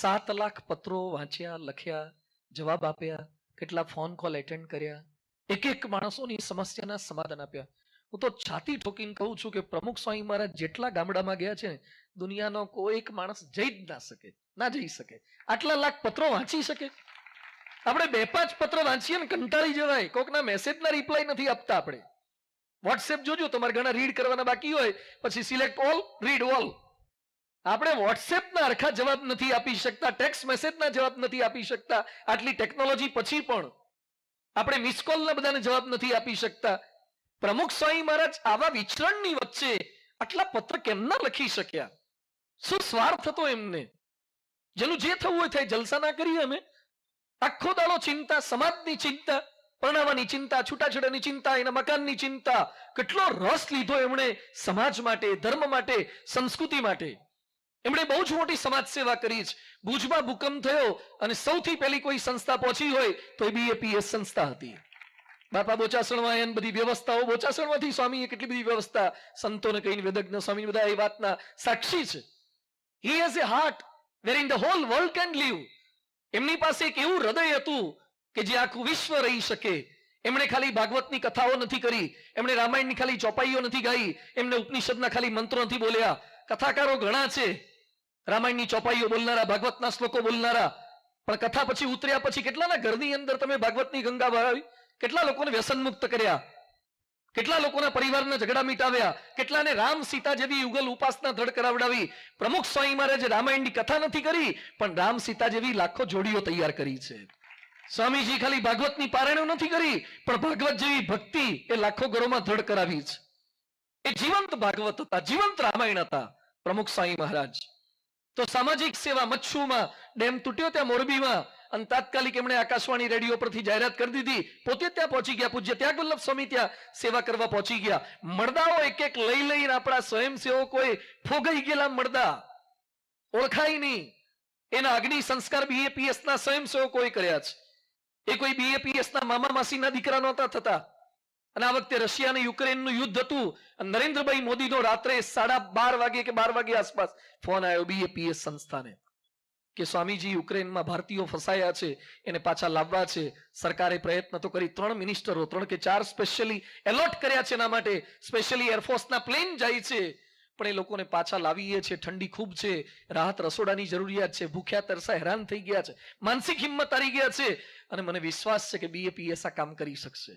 સાત લાખ પત્રો વાંચ્યા, લખ્યા, જવાબ આપ્યા, કેટલા ફોન કોલ એટેન્ડ કર્યા એક એક માણસોની સમસ્યાના સમાધાન આપ્યા. હું તો છાતી ઠોકીને કહું છું કે પ્રમુખ સ્વામી મહારાજ જેટલા ગામડામાં ગયા છે દુનિયાનો કોઈ એક માણસ જઈ જ ના શકે, ના જઈ શકે. આટલા લાખ પત્રો વાંચી શકે? આપણે બે પાંચ પત્ર વાંચીએ ને કંટાળી જવાય. કોકના મેસેજના રિપ્લાય નથી આપતા આપણે. વોટ્સએપ જોજો, તમારે ઘણા રીડ કરવાના બાકી હોય, પછી સિલેક્ટ ઓલ રીડ ઓલ આપણે વોટ્સએપના અરખા જવાબ નથી આપી શકતા ટેક્સ્ટ મેસેજના જવાબ નથી આપી શકતા, આટલી ટેકનોલોજી પછી પણ આપણે મિસ કોલના બધાને જવાબ નથી આપી શકતા. પ્રમુખ સ્વામી મહારાજ આવા વિચરણની વચ્ચે આટલા પત્ર કેમના લખી શક્યા? શું સ્વાર્થ હતો એમને? જેનું જે થવું હોય થાય, જલસા ના કરીએ અમે. આખો દાડો ચિંતા, સમાજની ચિંતા, પરણાવાની ચિંતા, છૂટાછેડાની ચિંતા, એના મકાનની ચિંતા, કેટલો રસ લીધો એમણે સમાજ માટે, ધર્મ માટે, સંસ્કૃતિ માટે. એમણે બહુ જ મોટી સમાજ સેવા કરી છે ભુજમાં ભૂકંપ થયો અને સૌથી પહેલી કોઈ સંસ્થા પહોંચી હોય તો એ બીએપીએસ સંસ્થા હતી. બાપા બોચાસણમાં એન બધી વ્યવસ્થાઓ, બોચાસણમાંથી સ્વામીએ કેટલી બધી વ્યવસ્થા, સંતોને કહીને વેદજ્ઞ સ્વામી બધા એ વાતના સાક્ષી છે he has a heart where in the whole world can leave એમની પાસે એક એવું હૃદય હતું કે જે આખું વિશ્વ રહી શકે. એમણે ખાલી ભાગવતની કથાઓ નથી કરી, એમણે રામાયણની ખાલી ચોપાઈઓ નથી ગાઈ, એમને ઉપનિષદના ખાલી મંત્રો નથી બોલ્યા. કથાકારો ઘણા છે. રામાયણની ચોપાઈઓ બોલનારા, ભાગવતના શ્લોકો બોલનારા, પણ કથા પછી ઉતર્યા પછી કેટલાના ઘરની અંદર તમે ભાગવતની ગંગા ભરાવી કેટલા લોકોને વ્યસન મુક્ત કર્યા? કેટલા લોકોના પરિવારના ઝઘડા મિટાવ્યા? કેટલાને રામ સીતા જેવી યુગલ ઉપાસના દ્રઢ કરાવડાવી? પ્રમુખ સ્વામી મહારાજે રામાયણની કથા નથી કરી, પણ રામ સીતા જેવી લાખો જોડીઓ તૈયાર કરી છે. સ્વામીજી ખાલી ભાગવતની પારણો નથી કરી, પણ ભાગવત જેવી ભક્તિ એ લાખો ઘરોમાં દ્રઢ કરાવી છે. એ જીવંત ભાગવત હતા, જીવંત રામાયણ હતા, પ્રમુખ સ્વામી મહારાજ. તો સામાજિક સેવા મચ્છુમાં ડેમ તૂટ્યો ત્યાં મોરબીમાં અને તાત્કાલિક એમણે આકાશવાણી રેડિયો પરથી જાહેરાત કરી દીધી. પોતે ત્યાં પહોંચી ગયા. પૂજ્ય ત્યાગ વલ્લભ સ્વામી ત્યાં સેવા કરવા પહોંચી ગયા. મળદાઓ એક એક લઈ લઈને આપણા સ્વયંસેવકોએ ફોગાઈ ગયેલા મરદા. ઓળખાય નહીં. એના અગ્નિ સંસ્કાર બીએપીએસ ના સ્વયંસેવકોએ કર્યા છે. એ કોઈ બીએપીએસ ના મામા માસીના દીકરા નહોતા થતા. અને આ વખતે રશિયા અને યુક્રેનનું યુદ્ધ હતું. નરેન્દ્રભાઈ મોદીનો રાત્રે સાડા બાર વાગે કે બાર વાગે આસપાસ ફોન આવ્યો બીએપીએસ સંસ્થાને કે સ્વામીજી, યુક્રેનમાં ભારતીયો ફસાયા છે, એને પાછા લાવવા છે. સરકારે પ્રયત્ન તો કરી ત્રણ મિનિસ્ટરો, ત્રણ કે ચાર સ્પેશિયલી એલોટ કર્યા છે એના માટે. સ્પેશિયલી એરફોર્સના પ્લેન જાય છે. પણ એ લોકોને પાછા લાવીએ છે. ઠંડી ખૂબ છે. રાહત રસોડાની જરૂરિયાત છે. ભૂખ્યા, તરસા, હેરાન થઈ ગયા છે. માનસિક હિંમત હારી ગયા છે. અને મને વિશ્વાસ છે કે બીએપીએસ આ કામ કરી શકશે.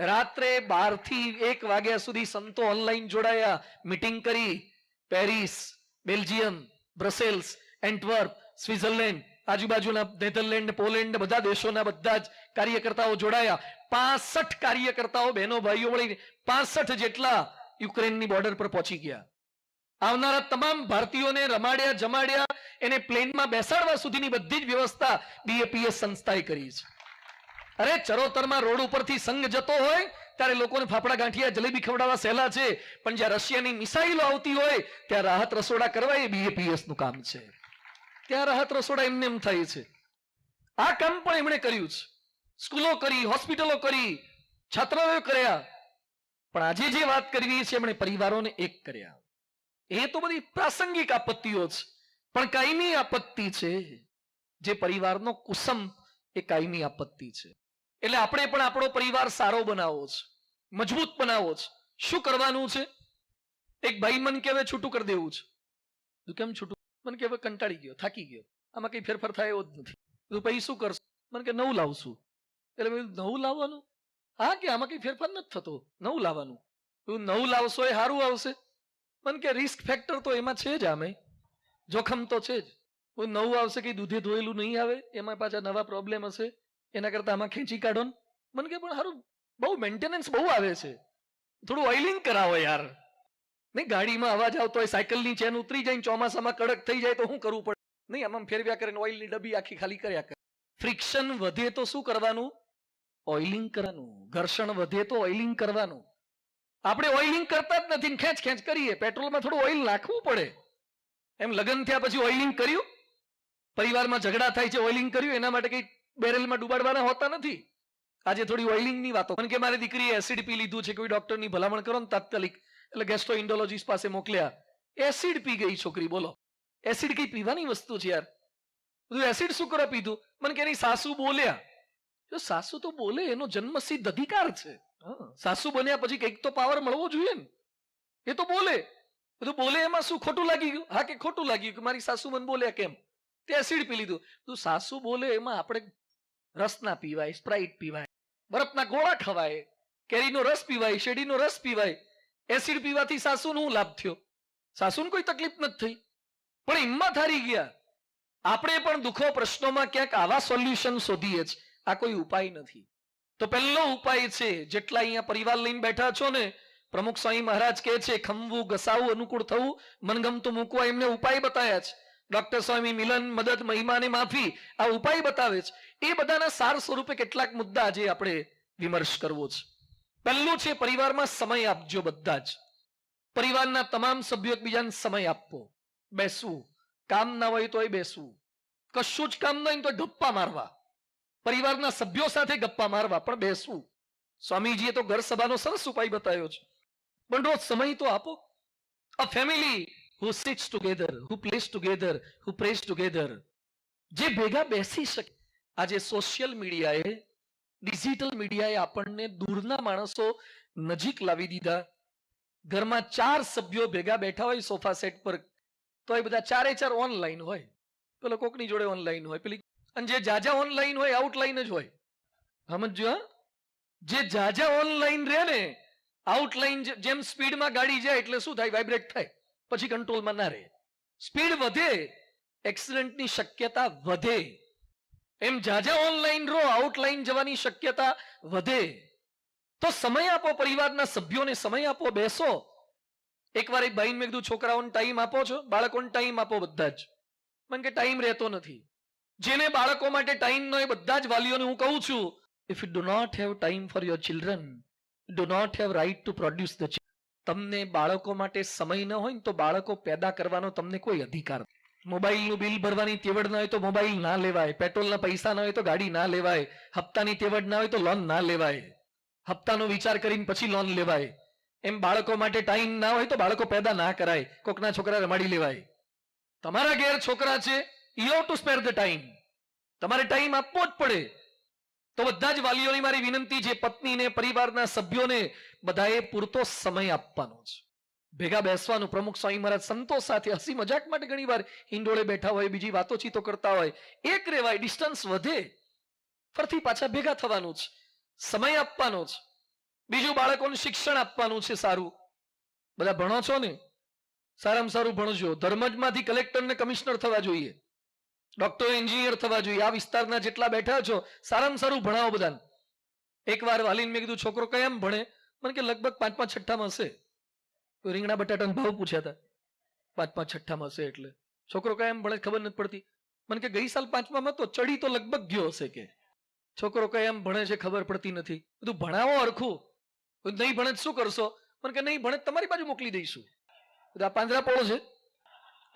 રાત્રે બારથી એક વાગ્યા સુધી સંતો ઓનલાઈન જોડાયા. મીટિંગ કરી. Paris Belgium Brussels Antwerp Switzerland આજુબાજુના નેધરલેન્ડ પોલેન્ડ બધા દેશોના બધા જ કાર્યકર્તાઓ જોડાયા. પાસઠ કાર્યકર્તાઓ બહેનો, ભાઈઓ મળીને પાસઠ જેટલા યુક્રેનની બોર્ડર પર પહોંચી ગયા. આવનારા તમામ ભારતીયોને રમાડ્યા, જમાડ્યા, એને પ્લેનમાં બેસાડવા સુધીની બધી જ વ્યવસ્થા બીએપીએસ સંસ્થાએ કરી છે. અરે ચરોતરમાં રોડ ઉપરથી સંઘ જતો હોય, ત્યારે લોકોને ફાફડા ગાંઠિયા, જલેબી ખવડાવવા સહેલા છે. પણ જ્યાં રશિયાની મિસાઇલો આવતી હોય, ત્યાં રાહત રસોડા કરવા એ બીએપીએસનું કામ છે. ત્યાં રાહત રસોડા એમને એમ થાય છે. આ કામ પણ એમણે કર્યું છે. સ્કૂલો કરી, હોસ્પિટલો કરી, છાત્રાલયો કર્યા. પણ આજે જે વાત કરવી છે, એમણે પરિવારોને એક કર્યા. એ તો બધી પ્રાસંગિક આપત્તિઓ છે. પણ કાયમી આપત્તિ છે. જે પરિવારનો કુસમ એ કાયમી આપત્તિ છે. એટલે આપણે પણ આપણો પરિવાર સારો બનાવવો છે, મજબૂત બનાવવો છે. શું કરવાનું છે? એક ભાઈ મન કહેવે છૂટું કરી દેવું છે. તું કેમ છૂટું? મને કે કંટાળી ગયો, થાકી ગયો. આમાં કઈ ફેરફાર થાય એવો જ નથી. તું પછી શું કરશું? મને કે નવું લાવશું. એટલે મેં નવું લાવવાનું? હા કે આમાં કઈ ફેરફાર નથી થતો. નવું લાવવાનું. તું નવું લાવશો એ સારું આવશે. મને કે રિસ્ક ફેક્ટર તો એમાં છે જ આમે જોખમ તો છે જ. હું નવું આવશે કે દૂધે ધોયેલું નહીં આવે, એમાં પાછા નવા પ્રોબ્લેમ હશે. એના કરતા આમાં ખેંચી કાઢો ને મને કે પણ સારું બહુ મેન્ટેનન્સ બહુ આવે છે. થોડું ઓઇલિંગ કરાવો યાર. નહીં, ગાડીમાં અવાજ આવતો હોય, સાયકલની ચેન ઉતરી જાય ચોમાસામાં કડક થઈ જાય તો શું કરવું પડે? નહીં, આમાં ફેરવ્યા કરીને ઓઇલની ડબ્બી આખી ખાલી કર્યા કરે. ફ્રિક્શન વધે તો શું કરવાનું? ઓઇલિંગ કરવાનું. ઘર્ષણ વધે તો ઓઇલિંગ કરવાનું. આપણે ઓઇલિંગ કરતા જ નથી ખેંચ ખેંચ કરીએ. પેટ્રોલમાં થોડું ઓઇલ નાખવું પડે. એમ લગ્ન થયા પછી ઓઇલિંગ કર્યું? પરિવારમાં ઝઘડા થાય છે ઓઇલિંગ કર્યું? એના માટે કઈ બેરેલમાં ડુબાડવાના હોતા નથી. આજે થોડી ઓઇલિંગની વાતો. કારણ કે મારી દીકરીએ એસિડ પી લીધું છે કોઈ ડોક્ટરની ભલામણ કરો ને તાત્કાલિક એટલે ગેસ્ટ્રોઇન્ડોલોજીસ્ટ પાસે મોકલ્યા. એસિડ પી ગઈ છોકરી બોલો. એસિડ કઈ પીવાની વસ્તુ છે યાર? બધું એસિડ શું કરવા પીધું? મને કે એની સાસુ બોલ્યા. જો સાસુ તો બોલે એનો જન્મસિદ્ધ અધિકાર છે. સાસુ બન્યા પછી કંઈક તો પાવર મળવો જોઈએ ને. એ તો બોલે. બધું બોલે એમાં શું ખોટું લાગી ગયું? હા કે ખોટું લાગ્યું કે મારી સાસુ મને બોલ્યા કેમ? તે એસિડ પી લીધું. તું સાસુ બોલે એમાં આપણે રસ ના પીવાય, સ્પ્રાઇટ પીવાય, બરફના ગોળા ખવાય, કેરીનો રસ પીવાય, શેરડીનો રસ પીવાય, એસિડ પીવાથી સાસુનો શું લાભ થયો. સાસુને કોઈ તકલીફ નથી થઈ. પણ હિંમત હારી ગયા. આપણે પણ દુઃખો પ્રશ્નોમાં ક્યાંક આવા સોલ્યુશન શોધીએ જ. આ કોઈ ઉપાય નથી. તો પહેલો ઉપાય છે, જેટલા અહીંયા પરિવાર લઈને બેઠા છો ને, પ્રમુખ સ્વામી મહારાજ કહે છે, ખમવું, ઘસાવું, અનુકૂળ થવું, મનગમતું મૂકવા એમને ઉપાય બતાવ્યા છે. ડોક્ટર સ્વામી મિલન, મદદ મહિમાને માફી આ ઉપાય બતાવે છે. એ બધાના સાર સ્વરૂપે કેટલાક મુદ્દા આજે આપણે વિમર્શ કરવો છે. પહેલું છે પરિવારમાં સમય આપજો બધા જ. પરિવારના તમામ સભ્યો એકબીજાને સમય આપવો. બેસવું. કામ ના હોય તોય બેસવું. કશું જ કામ ન હોય ને તો ગપ્પા મારવા. પરિવારના સભ્યો સાથે ગપ્પા મારવા, પણ બેસવું. સ્વામીજીએ તો ઘર સભાનો સરસ ઉપાય બતાવ્યો છે. પણ રોજ સમય તો આપો. A family who sits together who plays together who prays together જે ભેગા બેસી શકે, આજે સોશિયલ મીડિયાએ ડિજિટલ મીડિયાએ આપણને દૂરના માણસો નજીક લાવી દીધા. ઘરમાં ચાર સભ્યો ભેગા બેઠા હોય સોફા સેટ પર, તો એ બધા ચારે ચાર ઓનલાઈન હોય. પેલો કોકની જોડે ઓનલાઈન હોય, પેલી અને જે જાજા ઓનલાઈન હોય આઉટલાઈન જ હોય. સમજો જે જાજા ઓનલાઈન રહે ને આઉટલાઈન જેમ સ્પીડમાં ગાડી જાય એટલે શું થાય? વાઇબ્રેટ થાય. પછી કંટ્રોલમાં ના રહે. સ્પીડ વધે, એક્સિડન્ટની શક્યતા વધે. એમ જાજા ઓનલાઈન રહો આઉટલાઈન જવાની શક્યતા વધે. તો સમય આપો, પરિવારના સભ્યોને સમય આપો, બેસો. એકવાર એક ભાઈને મેં કીધું, છોકરાઓને ટાઈમ આપો છો, બાળકોને ટાઈમ આપો બધા જ. મને કે, ટાઈમ રહેતો નથી. જેને બાળકો માટે ટાઈમ નો એ બધા જ વાલીઓને હું કહું છું if you do not have time for your children do not have right to produce the તમને બાળકો માટે સમય ન હોય ને તો બાળકો પેદા કરવાનો તમને કોઈ અધિકાર મોબાઈલનું બિલ ભરવાની તેવડ ના હોય તો મોબાઈલ ના લેવાય. પેટ્રોલના પૈસા ના હોય તો ગાડી ના લેવાય. હપ્તાની તેવડ ના હોય તો લોન ના લેવાય. હપ્તાનો વિચાર કરીને પછી લોન લેવાય. એમ બાળકો માટે ટાઈમ ના હોય તો બાળકો પેદા ના કરાય. કોકના છોકરા રમાડી લેવાય. તમારા ઘેર છોકરા છે you to spare the time તમારે ટાઈમ આપવો જ પડે. તો બધા જ વાલીઓની મારી વિનંતી છે, પત્નીને, પરિવારના સભ્યોને બધાએ પૂરતો સમય આપવાનો છે. ભેગા બેસવાનું, પ્રમુખ સ્વામી મહારાજ સંતો સાથે હસી મજાક માટે ઘણી વાર હિંડોળે બેઠા હોય, બીજી વાતો ચીતો કરતા હોય, એક રેવાય ડિસ્ટન્સ વધે, ફરથી પાછા ભેગા થવાનું છે, સમય આપવાનો છે, બીજું બાળકોને શિક્ષણ આપવાનું છે સારું. બધા ભણો છો ને? સારામાં સારું ભણજો. ધર્મજમાંથી કલેક્ટર ને કમિશનર થવા જોઈએ. ડોક્ટર એન્જિનિયર થવા જોઈએ. આ વિસ્તારના જેટલા બેઠા છો, સારામાં સારું ભણાવો બધાને. એકવાર વાલીને મેં કીધું, છોકરો કયામ ભણે? મને કે, લગભગ પાંચમા છઠ્ઠામાં હશે. રીંગણા બટાટાનો ભાવ પૂછ્યા હતા. પાંચમા છઠ્ઠામાં હશે એટલે. છોકરો કયામ ભણે ખબર નથી પડતી. મને કે, ગઈ સાલ પાંચમામાં તો ચડી તો લગભગ ગયો હશે કે. છોકરો કયામ ભણે છે ખબર પડતી નથી. બધું ભણાવો અરખું નહીં ભણે શું કરશો? મને કે, નહીં ભણે તમારી બાજુ મોકલી દઈશું. બધા પાંદરા પોળો છે.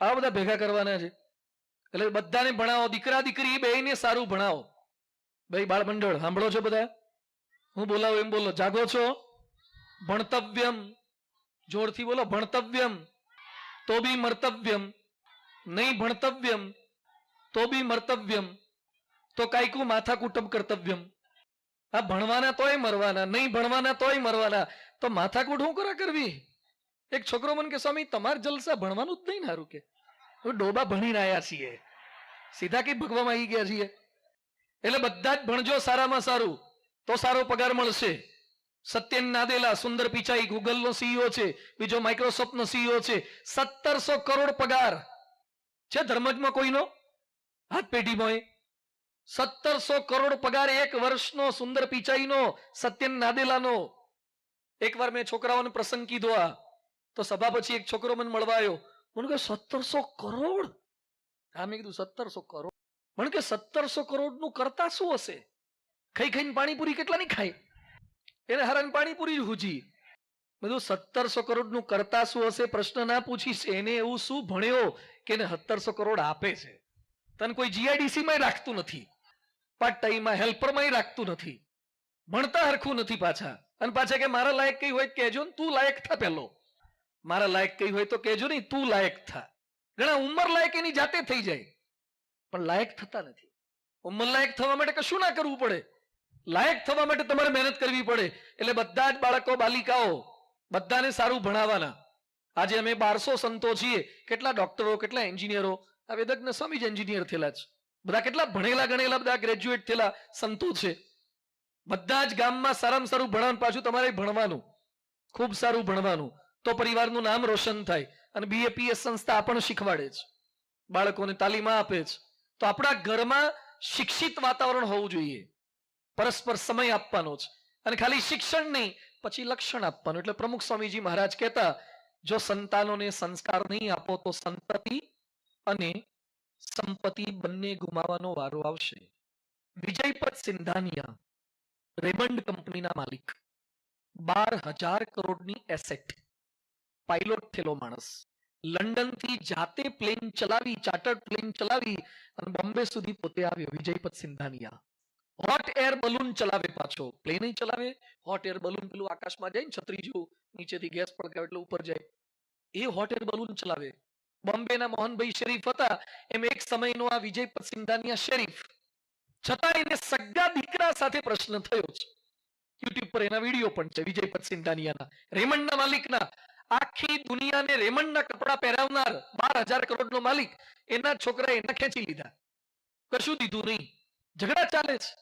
આ બધા ભેગા કરવાના છે. એટલે બધાને ભણાવો, દીકરા, દીકરી બેયને સારું ભણાવો. ભાઈ બાળ મંડળ, સાંભળો છો બધા? હું બોલાવું, એમ બોલો, જાગો છો? ભણતવ્યમ. જોરથી બોલો, ભણતવ્યમ. તો બી મર્તવ્યમ. નહીં ભણતવ્યમ, તો બી મર્તવ્યમ. તો કાંઈકું માથા કુટુંબ કર્તવ્યમ. આ ભણવાના તોય મરવાના, નહીં ભણવાના તોય મરવાના. તો માથાકૂટ હું કરા કરવી? એક છોકરો મને કે, સ્વામી, તમારે જલસા ભણવાનું જ નહીં હારું કે. હવે ડોબા ભણીને રહ્યા છીએ. સીધા કઈ ભગવામાં આવી ગયા છીએ? એટલે બધા જ ભણજો સારામાં સારું, તો સારો પગાર મળશે. સત્યન નાદેલા, સુંદર પિચાઈ ગૂગલનો સીઈઓ છે, બીજો માઇક્રોસોફ્ટનો સીઈઓ છે. સત્તરસો કરોડ પગાર છે ધર્મજમાં કોઈનો? હાથ પેઢીમાં સત્તરસો કરોડ પગાર એક વર્ષનો, સુંદર પિચાઈનો સત્યન નાદેલાનો. એકવાર મેં છોકરાઓને પ્રસંગ કીધો આ, તો સભા પછી એક છોકરો મને મળવા આવ્યો. મને કહ્યું સત્તરસો કરોડ? હા કીધું, સત્તરસો કરોડ. પણ કે, સત્તરસો કરોડનું કરતા શું હશે? ખાઈ ખાઈને પાણીપુરી કેટલા ની ખાય એને હરાન પાણીપુરી જ હુજી. બધું સત્તરસો કરોડનું કરતા શું હશે? પ્રશ્ન ના પૂછીશ. એને એવું શું ભણ્યો કે એને સત્તરસો કરોડ આપે છે? તને કોઈ જીઆઈડીસી માં રાખતું નથી. પાર્ટ ટાઈમમાં હેલ્પરમાં રાખતું નથી. ભણતા હરખું નથી પાછા. અને પાછા કે, મારા લાયક કઈ હોય કહેજો ને, તું લાયક થા પેલો. મારા લાયક કઈ હોય તો કહેજો નહીં, તું લાયક થા. ઘણા ઉંમર લાયક એની જાતે થઈ જાય. પણ લાયક થતા નથી. ઉંમરલાયક થવા માટે કશું ના કરવું પડે. લાયક થવા માટે તમારે મહેનત કરવી પડે. એટલે બધા જ બાળકો, બાલિકાઓ, બધાને સારું ભણાવવાના. આજે અમે બારસો સંતો છીએ. કેટલા ડોક્ટરો, કેટલા એન્જિનિયરો? આ વેદજ્ઞ સ્વામી જ એન્જિનિયર થયેલા છે. બધા કેટલા ભણેલા ગણેલા, બધા ગ્રેજ્યુએટ થયેલા સંતો છે. બધા જ ગામમાં સારામાં સારું ભણવાનું, પાછું તમારે ભણવાનું. ખૂબ સારું ભણવાનું. તો પરિવારનું નામ રોશન થાય. અને બીએપીએસ સંસ્થા પણ શીખવાડે છે. બાળકોને તાલીમ આપે છે. તો આપણા ઘરમાં શિક્ષિત વાતાવરણ હોવું જોઈએ. પરસ્પર સમય આપવાનો છે. અને ખાલી શિક્ષણ નહીં, પછી લક્ષણ આપવાનું. એટલે પ્રમુખ સ્વામીજી મહારાજ કહેતા, જો સંતાનોને સંસ્કાર નહીં આપો તો સંતતિ અને સંપત્તિ બંને ગુમાવવાનો વારો આવશે. વિજયપત સિંધાનિયા રેમંડ કંપનીના માલિક, બાર હજાર કરોડની એસેટ. પાયલોટ થયેલો માણસ. લંડનથી જાતે પ્લેન ચલાવી ચાર્ટર્ડ પ્લેન ચલાવી અને બોમ્બે સુધી પોતે આવ્યો, Vijaypat Singhania. Hot air balloon ચલાવે પાછો. પ્લેન ચલાવે હોટ એર બલૂન પેલું આકાશમાં જાય ને છત્રી જેવું નીચેથી ગેસ પડકાવે એટલે ઉપર જાય. એ હોટ એર બલૂન ચલાવે. બોમ્બેના મોહનભાઈ શરીફ હતા, એમ એક સમયનો આ વિજયપત સિંધાનિયા શરીફ. છતાં એને સગા દીકરા સાથે પ્રશ્ન થયો છે. યુટ્યુબ પર એના વીડિયો પણ છે, વિજયપત સિંધાનિયાના. રેમંડના માલિકના. આખી દુનિયાને રેમંડના કપડાં પહેરાવનાર બાર હજાર કરોડનો માલિક એના છોકરાએ એના ખેંચી લીધા. કશું દીધું નહીં. ઝઘડા ચાલે છે.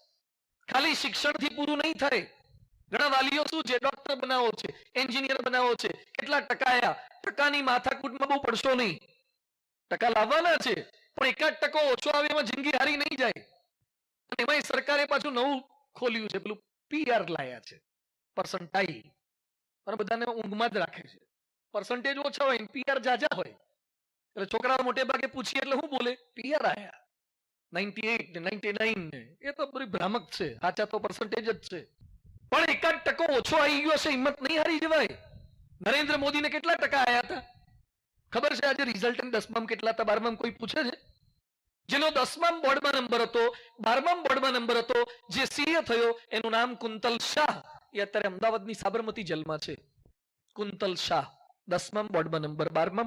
ખાલી શિક્ષણથી પૂરું નહીં થાય. ઘણા વાલીઓ શું છે? ડોક્ટર બનાવો છે એન્જિનિયર બનાવો છે. કેટલા ટકા આયા? ટકાની માથાકૂટમાં બહુ પડશો નહીં. ટકા લાવવાના છે, પણ એકાદ ટકો ઓછો આવે એમાં જિંદગી હારી નહીં જાય. અને એમાંય સરકારે પાછું નવું ખોલ્યું છે, પેલું પીઆર લાયા છે. પર્સન્ટાઇલ અને બધાને ઊંઘમાં જ રાખે છે. પર્સન્ટેજ ઓછા હોય પીઆર જાજા હોય. એટલે છોકરાઓ મોટે ભાગે પૂછીએ એટલે શું બોલે? પીઆર આયા. નાઇન્ટી એટ ને નાઇન્ટી નાઇન ને. એ તો બધી ભ્રામક છે. સાચા તો પર્સન્ટેજ જ છે. પણ એકાદ ટકો ઓછો આવી ગયો છે, હિંમત નહીં હારી જવાય. નરેન્દ્ર મોદીને કેટલા ટકા આયા હતા? ખબર છે આજે રિઝલ્ટ દસમામ કેટલા હતા? બારમામ કોઈ પૂછે છે? જેનો દસમામ બોર્ડમાં નંબર હતો, બારમામ બોર્ડમાં નંબર હતો, જે સીએ થયો, એનું નામ કુંતલ શાહ. એ અત્યારે અમદાવાદની સાબરમતી જેલમાં છે. કુંતલ શાહ. દસમામ બોર્ડમાં નંબર બારમામ